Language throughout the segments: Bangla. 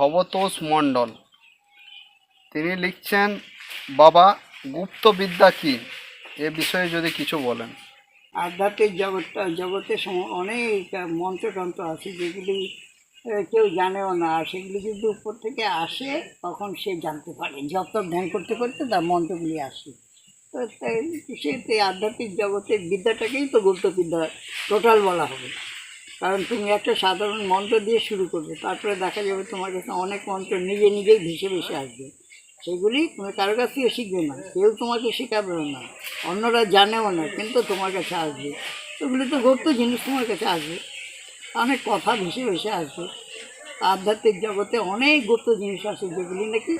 ভবতোষ মণ্ডল। তিনি লিখছেন, বাবা গুপ্তবিদ্যা কি? এ বিষয়ে যদি কিছু বলেন। আধ্যাত্মিক জগৎটা জগতে অনেক মন্ত্রতন্ত্র আছে, যেগুলি কেউ জানেও না। আর সেগুলি যদি উপর থেকে আসে, তখন সে জানতে পারে। যত ধ্যান করতে করতে তার মন্ত্রগুলি আসে। তো সে আধ্যাত্মিক জগতের বিদ্যাটাকেই তো গুপ্তবিদ্যা টোটাল বলা হবে। কারণ তুমি একটা সাধারণ মন্ত্র দিয়ে শুরু করবে, তারপরে দেখা যাবে তোমার কাছে অনেক মন্ত্র নিজে নিজেই ভেসে ভেসে আসবে। সেগুলি তুমি কারোর কাছ থেকে শিখবে না, কেউ তোমাকে শেখাবেও না, অন্যরা জানেও না, কিন্তু তোমার কাছে আসবে। ওগুলি তো গুপ্ত জিনিস তোমার কাছে আসবে। অনেক কথা ভেসে ভেসে আসবে। আধ্যাত্মিক জগতে অনেক গুপ্ত জিনিস আছে, যেগুলি নাকি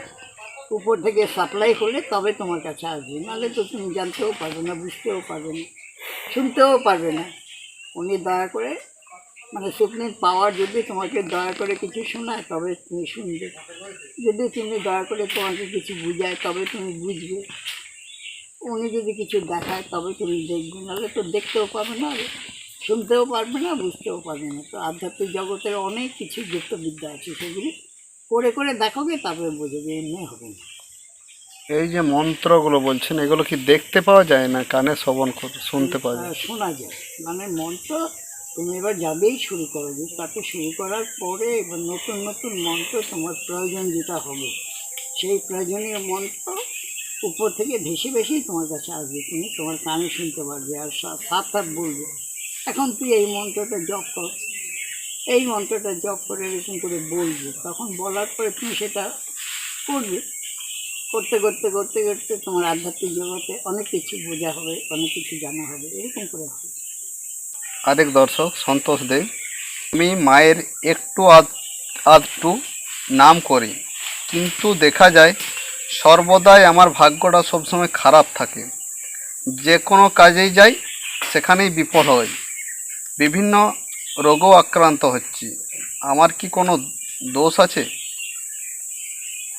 উপর থেকে সাপ্লাই করলে তবে তোমার কাছে আসবে। নাহলে তো তুমি জানতেও পারবে না, বুঝতেও পারবে না, শুনতেও পারবে না। উনি দয়া করে মানে সুপ্রিম পাওয়ার যদি তোমাকে দয়া করে কিছু শোনায় তবে তুমি শুনবে। যদি তুমি দয়া করে তোমাকে কিছু বুঝায় তবে তুমি বুঝবে। উনি যদি কিছু দেখায় তবে তুমি দেখবে। নাহলে তো দেখতেও পাবে না শুনতেও পারবে না বুঝতেও পারবে না। তো আধ্যাত্মিক জগতের অনেক কিছু যুক্তবিদ্যা আছে সেগুলি করে করে দেখোগে তারপরে বুঝবে এমনি হবে না। এই যে মন্ত্রগুলো বলছেন এগুলো কি দেখতে পাওয়া যায় না? কানে শ্রবণ শুনতে পাওয়া যায়। শোনা যায়। মানে মন্ত্র তুমি এবার যাবেই শুরু করো তাতে শুরু করার পরে এবার নতুন নতুন মন্ত্র তোমার প্রয়োজন যেটা হবে, সেই প্রয়োজনীয় মন্ত্র উপর থেকে ভেসে ভেসেই তোমার কাছে আসবে, তুমি তোমার কানে শুনতে পারবে আর সাত সাত বলবে। এখন তুই এই মন্ত্রটা জপ কর। এই মন্ত্রটা জপ করে এরকম করে বলবে, তখন বলার পরে তুমি সেটা করবে। করতে করতে করতে করতে তোমার আধ্যাত্মিক জগতে অনেক কিছু বোঝা হবে, অনেক কিছু জানা হবে, এরকম করে হবে। আরেক দর্শক, সন্তোষ দেব আমি মায়ের একটু আধ, আধটু নাম করি, কিন্তু দেখা যায় সর্বদাই আমার ভাগ্যটা সবসময় খারাপ থাকে। যে কোনো কাজেই যাই, সেখানেই বিফল হই। বিভিন্ন রোগও আক্রান্ত হচ্ছি। আমার কি কোনো দোষ আছে?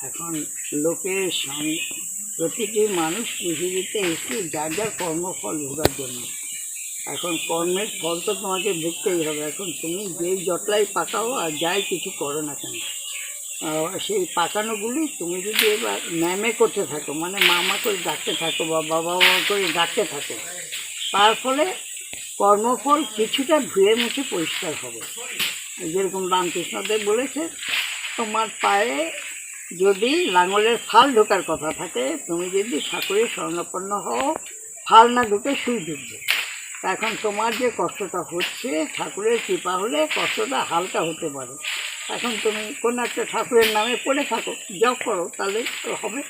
এখন সঙ্গে প্রতিটি মানুষ পৃথিবীতে এসে যার যার কর্মফল ভোগার জন্য এখন কর্মের ফল তো তোমাকে ভুগতেই হবে। এখন তুমি যেই জটলাই পাকাও আর যাই কিছু করো না কেন সেই পাকানোগুলি তুমি যদি এবার ম্যামে করতে থাকো মানে মামা করে ডাকতে থাকো বা বাবা বাবা করে ডাকতে থাকো, তার ফলে কর্মফল কিছুটা ধুয়ে মুছে পরিষ্কার হবে। যেরকম রামকৃষ্ণদেব বলেছে, তোমার পায়ে যদি লাঙলের ফাল ঢোকার কথা থাকে, তুমি যদি ঠাকুরের স্বর্ণপন্ন হও, ফাল না ঢুকে সুই ঢুকবে। এখন তোমার যে কষ্টটা হচ্ছে ঠাকুরের কৃপা হলে কষ্টটা হালকা হতে পারে। এখন তুমি কোনো একটা ঠাকুরের নামে পড়ে থাকো জব করো তাহলে তো হবে।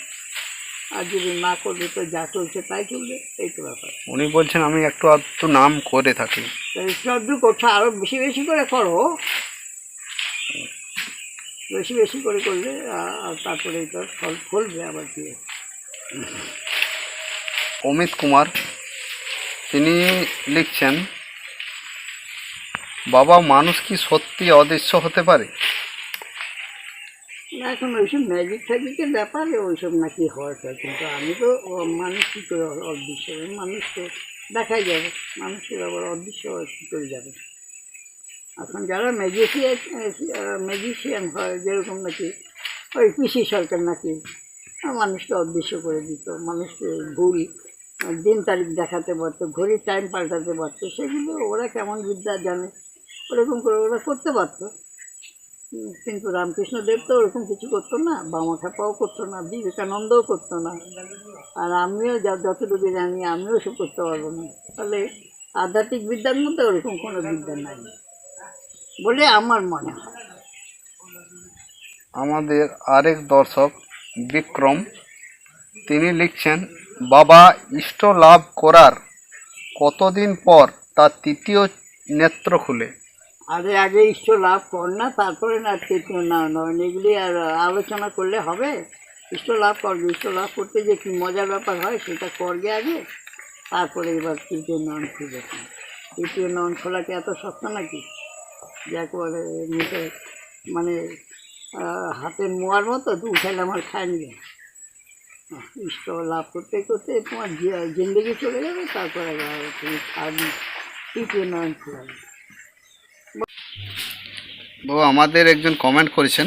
আর যদি না করবে তো যা চলছে তাই চলবে এই তো ব্যাপার। উনি বলছেন আমি একটু আধটু নাম করে থাকি। তাই শ্রদ্ধু করছ আরও বেশি বেশি করে করো। বেশি বেশি করে করলে আর তারপরে এটা ফল ফলবে আবার কি। অমিত কুমার। তিনি লিখছেন, বাবা, মানুষ কি সত্যি অদৃশ্য হতে পারে এখন ওইসব ম্যাজিক ফ্যাজিকের ব্যাপারে ওইসব নাকি হয় কিন্তু আমি তো মানুষ কী করে অদৃশ্য? মানুষ তো দেখাই যাবে, মানুষের আবার অদৃশ্য কী করে যাবে এখন যারা ম্যাজিশিয়ান ম্যাজিশিয়ান হয়, যেরকম নাকি ওই পিসি সরকার নাকি, মানুষকে অদৃশ্য করে দিত, মানুষকে ভুল দিন তারিখ দেখাতে পারতো, ঘড়ির টাইম পাল্টাতে পারতো, সেগুলো ওরা কেমন বিদ্যা জানে, ওরকম করে ওরা করতে পারতো। কিন্তু রামকৃষ্ণদেব তো ওরকম কিছু করতো না বামাখাপাও করতো না, বিবেকানন্দও করতো না। আর আমিও যা, যতটুকু জানি, আমিও সব করতে পারব না। তাহলে আধ্যাত্মিক বিদ্যার মধ্যে ওরকম কোনো বিদ্যা নাই। বলে আমার মনে হয়। আমাদের আরেক দর্শক, বিক্রম, তিনি লিখছেন বাবা ইষ্ট লাভ করার কতদিন পর তার তৃতীয় নেত্র খুলে? আগে আগে ইষ্ট লাভ কর না, তারপরে না, তৃতীয় না নয় এগুলি আর আলোচনা করলে হবে। ইষ্ট লাভ করবে ইষ্ট লাভ করতে যে কী মজার ব্যাপার হয়, সেটা করবে আগে, তারপরে এবার তৃতীয় নয়ন খুঁজে তৃতীয় নয়ন খোলা কি এত সস্তা নাকি? যে একেবারে মানে হাতের মোয়ার মতো উঠাইলে আমার খায় নিবে ঈশ্বর লাভ করতে করতে তোমার জিন্দগি চলে যাবে, তারপরে তুমি ও আমাদের একজন কমেন্ট করেছেন।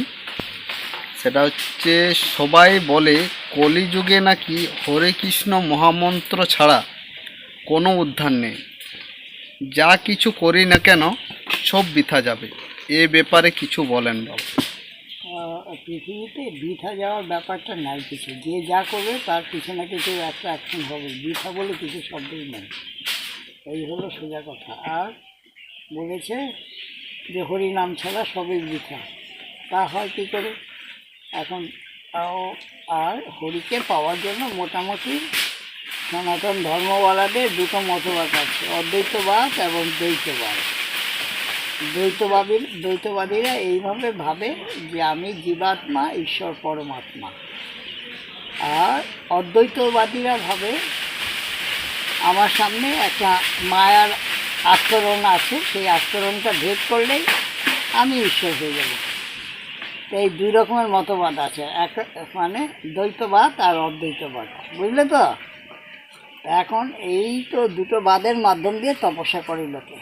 সেটা হচ্ছে, সবাই বলে কলিযুগে নাকি হরে কৃষ্ণ মহামন্ত্র ছাড়া কোনো উদ্ধার নেই। যা কিছু করি না কেন, সব বৃথা যাবে। এ ব্যাপারে কিছু বলেন বাবু। পৃথিবীতে বৃথা যাওয়ার ব্যাপারটা নাই কিছু। যে যা করবে তার কিছু না কিছু একটা অ্যাকশন হবে। বৃথা বলে কিছু শব্দই নেই। এই হলো সোজা কথা। আর বলেছে যে হরিনাম ছাড়া সবই বৃথা। তা হয় কী করে? এখন আর হরিকে পাওয়ার জন্য মোটামুটি সনাতন ধর্মওয়ালাদের দুটো মতবাদ আছে। অদ্বৈতবাদ এবং দ্বৈতবাদ। দ্বৈতবাদী দ্বৈতবাদীরা এইভাবে ভাবে যে আমি জীবাত্মা, ঈশ্বর পরমাত্মা। আর অদ্বৈতবাদীরা ভাবে আমার সামনে একটা মায়ার আস্তরণ আছে, সেই আস্তরণটা ভেদ করলেই আমি ঈশ্বর হয়ে যাব। এই দুই রকমের মতবাদ আছে, এক মানে দ্বৈতবাদ আর অদ্বৈতবাদ, বুঝলে তো? এখন এই তো দুটো বাদের মাধ্যম দিয়ে তপস্যা করে লোকে।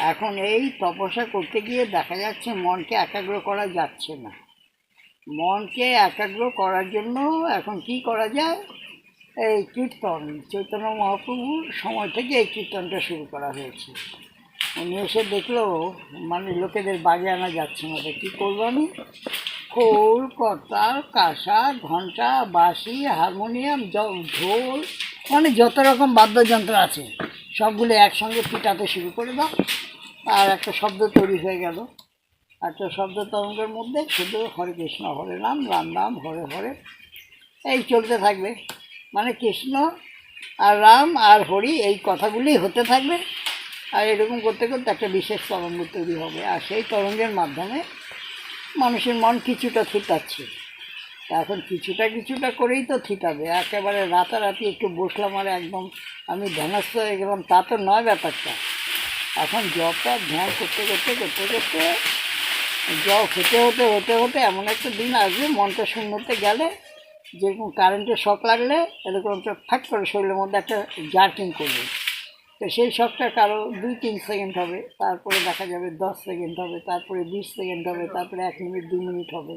এখন এই তপস্যা করতে গিয়ে দেখা যাচ্ছে মনকে একাগ্র করা যাচ্ছে না। মনকে একাগ্র করার জন্য এখন কি করা যায়? এই কীর্তন, চৈতন্য মহাপ্রভুর সময় থেকে এই কীর্তনটা শুরু করা হয়েছে। উনি এসে দেখল মানে লোকেদের বাজে আনা যাচ্ছে না। তো কী করব আমি? খোল কর্তাল কাঁসা ঘণ্টা বাঁশি, হারমোনিয়াম ঢোল মানে যত রকম বাদ্যযন্ত্র আছে, সবগুলো একসঙ্গে পিটাতে শুরু করে দাও। আর একটা শব্দ তৈরি হয়ে গেল। একটা শব্দ তরঙ্গের মধ্যে শুধু হরে কৃষ্ণ, হরে নাম রাম নাম হরে হরে। এই চলতে থাকবে। মানে কৃষ্ণ আর রাম আর হরি এই কথাগুলি হতে থাকবে। আর এরকম করতে করতে একটা বিশেষ তরঙ্গ তৈরি হবে। আর সেই তরঙ্গের মাধ্যমে মানুষের মন কিছুটা থিতাচ্ছে। এখন কিছুটা কিছুটা করেই তো থিতাবে। একেবারে রাতারাতি একটু বসলাম আর একদম আমি ধ্যানস্থ হয়ে গেলাম। তা তো নয় ব্যাপারটা। এখন জবটা ধ্যান করতে করতে করতে করতে জব হতে হতে হতে হতে এমন একটা দিন আসবে, মনটা শূন্যতে গেলে যেরকম কারেন্টের শখ লাগলে এরকম একটা ফাট করে শরীরের মধ্যে একটা জার্কিং করবে। তো সেই শখটা কারও দুই তিন সেকেন্ড হবে, তারপরে দেখা যাবে দশ সেকেন্ড হবে, তারপরে বিশ সেকেন্ড হবে, তারপরে এক মিনিট, দু মিনিট হবে।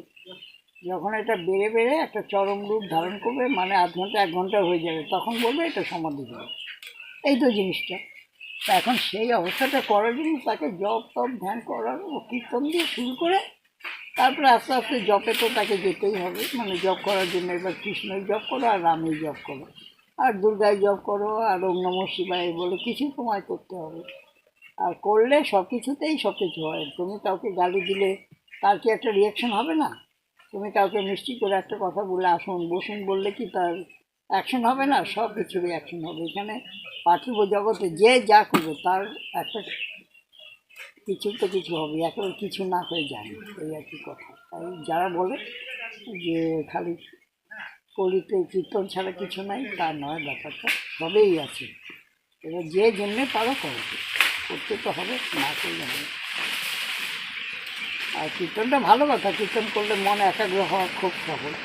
যখন এটা বেড়ে বেড়ে একটা চরম রূপ ধারণ করবে মানে আধ ঘণ্টা, এক ঘণ্টা হয়ে যাবে, তখন বলবে এটা সমাধি হবে এই তো জিনিসটা। তা এখন সেই অবস্থাটা করার জন্য তাকে জপ টপ ধ্যান করার ও কীর্তন দিয়ে শুরু করে, তারপরে আস্তে আস্তে জপে তো তাকে যেতেই হবে। মানে জপ করার জন্য এবার কৃষ্ণই জপ করো আর রামের জপ করো। আর দুর্গায় জপ করো, আর ওম নম বলে কিছু সময় করতে হবে। আর করলে সব কিছুতেই সব কিছু হয়। তুমি কাউকে গালি দিলে তার কি একটা রিয়াকশন হবে না? তুমি কাউকে মিষ্টি করে একটা কথা বলে আসুন, বসুন বললে কি তার অ্যাকশন হবে না, সব কিছু অ্যাকশন হবে। এখানে পার্থিব জগতে যে যা করবে, তার একটা কিছু তো কিছু হবে। একেবারে কিছু না হয়ে যায়। এই আর কি কথা। তাই যারা বলে যে খালি কলিতে কীর্তন ছাড়া কিছু নাই, তা নয়, ব্যাপারটা সবেই আছে। এবার যে জন্যে পারো, করো। করতে তো হবে, না করলে হবে আর কীর্তনটা ভালো কথা। কীর্তন করলে মন একাগ্র হওয়া খুব সহজ।